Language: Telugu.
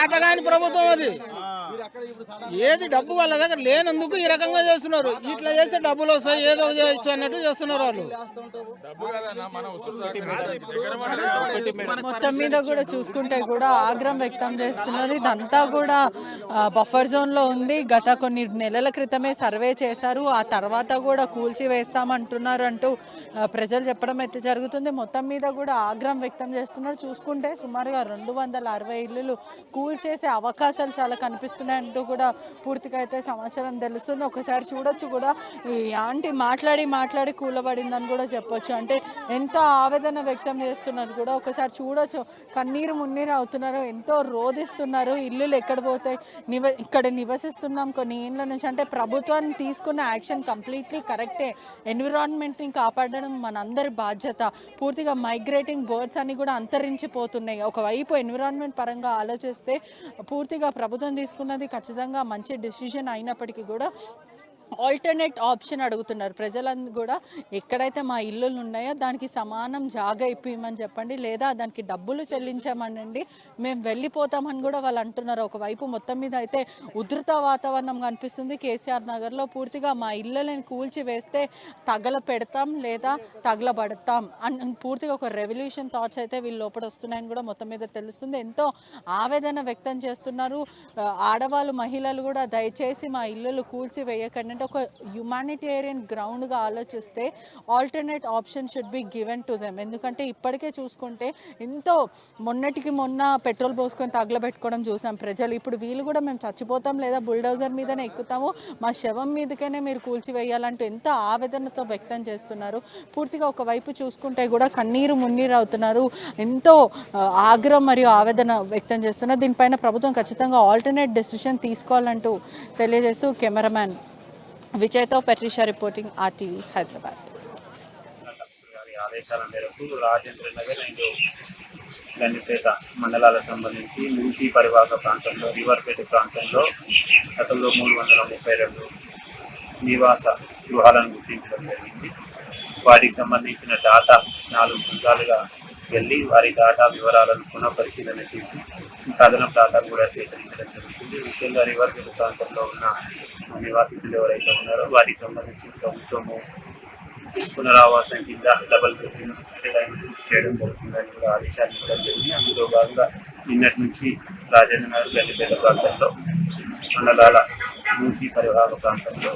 చేతగాని ప్రభుత్వం అది. ఏది డబ్బు వాళ్ళ దగ్గర లేనందుకు ఈ రకంగా చేస్తున్నారు. ఇట్లా చేస్తే డబ్బులు వస్తాయి ఏదో చేయొచ్చు అన్నట్టు చేస్తున్నారు వాళ్ళు. మొత్తం మీద కూడా చూసుకుంటే కూడా ఆగ్రహం వ్యక్తం చేస్తున్నారు. ఇదంతా కూడా బఫర్ జోన్లో ఉంది. గత కొన్ని నెలల క్రితమే సర్వే చేశారు. ఆ తర్వాత కూడా కూల్చి వేస్తామంటున్నారు అంటూ ప్రజలు చెప్పడం అయితే జరుగుతుంది. మొత్తం మీద కూడా ఆగ్రహం వ్యక్తం చేస్తున్నారు. చూసుకుంటే సుమారుగా రెండు వందల అరవై ఇల్లులు కూల్చేసే అవకాశాలు చాలా కనిపిస్తున్నాయి. అంటూ కూడా పూర్తిగా అయితే సమాచారం తెలుస్తుంది. ఒకసారి చూడొచ్చు కూడా. ఈ ఆంటీ మాట్లాడి మాట్లాడి కూలబడిందని కూడా చెప్పొచ్చు. అంటే ఎంత ఆవేదన వ్యక్తం చేస్తున్నారు కూడా. ఒకసారి చూడొచ్చు. కన్నీరు మున్నీరు అవుతున్నారు. ఎంతో రోధిస్తున్నారు. ఇల్లులు ఎక్కడ పోతాయి? నివ ఇక్కడ నివసిస్తున్నాం కొన్ని ఏళ్ళ నుంచి. అంటే ప్రభుత్వాన్ని తీసుకున్న యాక్షన్ కంప్లీట్లీ కరెక్టే. ఎన్విరాన్మెంట్ని కాపాడడం మనందరి బాధ్యత. పూర్తిగా మైగ్రేటింగ్ బర్డ్స్ అన్ని కూడా అంతరించిపోతున్నాయి. ఒకవైపు ఎన్విరాన్మెంట్ పరంగా ఆలోచిస్తే పూర్తిగా ప్రభుత్వం తీసుకున్న తీసుకున్నది ఖచ్చితంగా మంచి డెసిషన్ అయినప్పటికీ కూడా ఆల్టర్నేట్ ఆప్షన్ అడుగుతున్నారు. ప్రజలందరూ కూడా ఎక్కడైతే మా ఇల్లులు ఉన్నాయో దానికి సమానం జాగా ఇప్పిమని చెప్పండి. లేదా దానికి డబ్బులు చెల్లించామనండి. మేము వెళ్ళిపోతామని కూడా వాళ్ళు అంటున్నారు. ఒకవైపు మొత్తం మీద అయితే ఉధృత వాతావరణం కనిపిస్తుంది. కేసీఆర్ నగర్లో పూర్తిగా మా ఇళ్ళని కూల్చి వేస్తే తగల పెడతాం లేదా తగలబడతాం అని పూర్తిగా ఒక రెవల్యూషన్ థాట్స్ అయితే వీళ్ళు లోపల వస్తున్నాయని కూడా మొత్తం మీద తెలుస్తుంది. ఎంతో ఆవేదన వ్యక్తం చేస్తున్నారు. ఆడవాళ్ళు మహిళలు కూడా దయచేసి మా ఇల్లులు కూల్చి వేయకండి. అంటే ఒక హ్యుమానిటేరియన్ గ్రౌండ్గా ఆలోచిస్తే alternate option should be given to them ఎందుకంటే ఇప్పటికే చూసుకుంటే ఎంతో మొన్నటికి మొన్న పెట్రోల్ పోసుకొని తగలబెట్టుకోవడం చూసాం ప్రజలు. ఇప్పుడు వీళ్ళు కూడా మేము చచ్చిపోతాం లేదా బుల్డోజర్ మీదనే ఎక్కుతాము. మా శవం మీదకైనా మీరు కూల్చివేయాలంటూ ఎంత ఆవేదనతో వ్యక్తం చేస్తున్నారు. పూర్తిగా ఒకవైపు చూసుకుంటే కూడా కన్నీరు మున్నీరు అవుతున్నారు. ఎంతో ఆగ్రహం మరియు ఆవేదన వ్యక్తం చేస్తున్నారు. దీనిపైన ప్రభుత్వం ఖచ్చితంగా ఆల్టర్నేట్ డెసిషన్ తీసుకోవాలంటూ తెలియజేస్తూ కెమెరామ్యాన్ విజయ్తో పెట్రిషా రిపోర్టింగ్ ఆర్టీవీ హైదరాబాద్. గారి ఆదేశాల మేరకు రాజేంద్ర నగర్ అండ్ గండిపేట మండలాలకు సంబంధించి మూసీ పరివాహక ప్రాంతంలో రివర్పేట ప్రాంతంలో గతంలో మూడు వందల ముప్పై రెండు నివాస గృహాలను గుర్తించడం జరిగింది. వాటికి సంబంధించిన డాటా నాలుగు బృందాలుగా వెళ్ళి వారి డాటా వివరాలను పునః పరిశీలన చేసి ఇంకా అదనపు డాటా కూడా సేకరించడం జరుగుతుంది. ముఖ్యంగా రివర్ ప్రాంతంలో ఉన్న నివాసితులు ఎవరైతే ఉన్నారో వారికి సంబంధించి ప్రభుత్వము పునరావాసం కింద డబల్ బెడ్రూమ్ చేయడం జరుగుతుందని కూడా ఆదేశాలు ఇవ్వడం జరిగింది. అందులో భాగంగా నిన్నటి నుంచి రాజేంద్ర నగర్ గల్లిపేట ప్రాంతంలో మండలాల మూసీ పరివాహక ప్రాంతంలో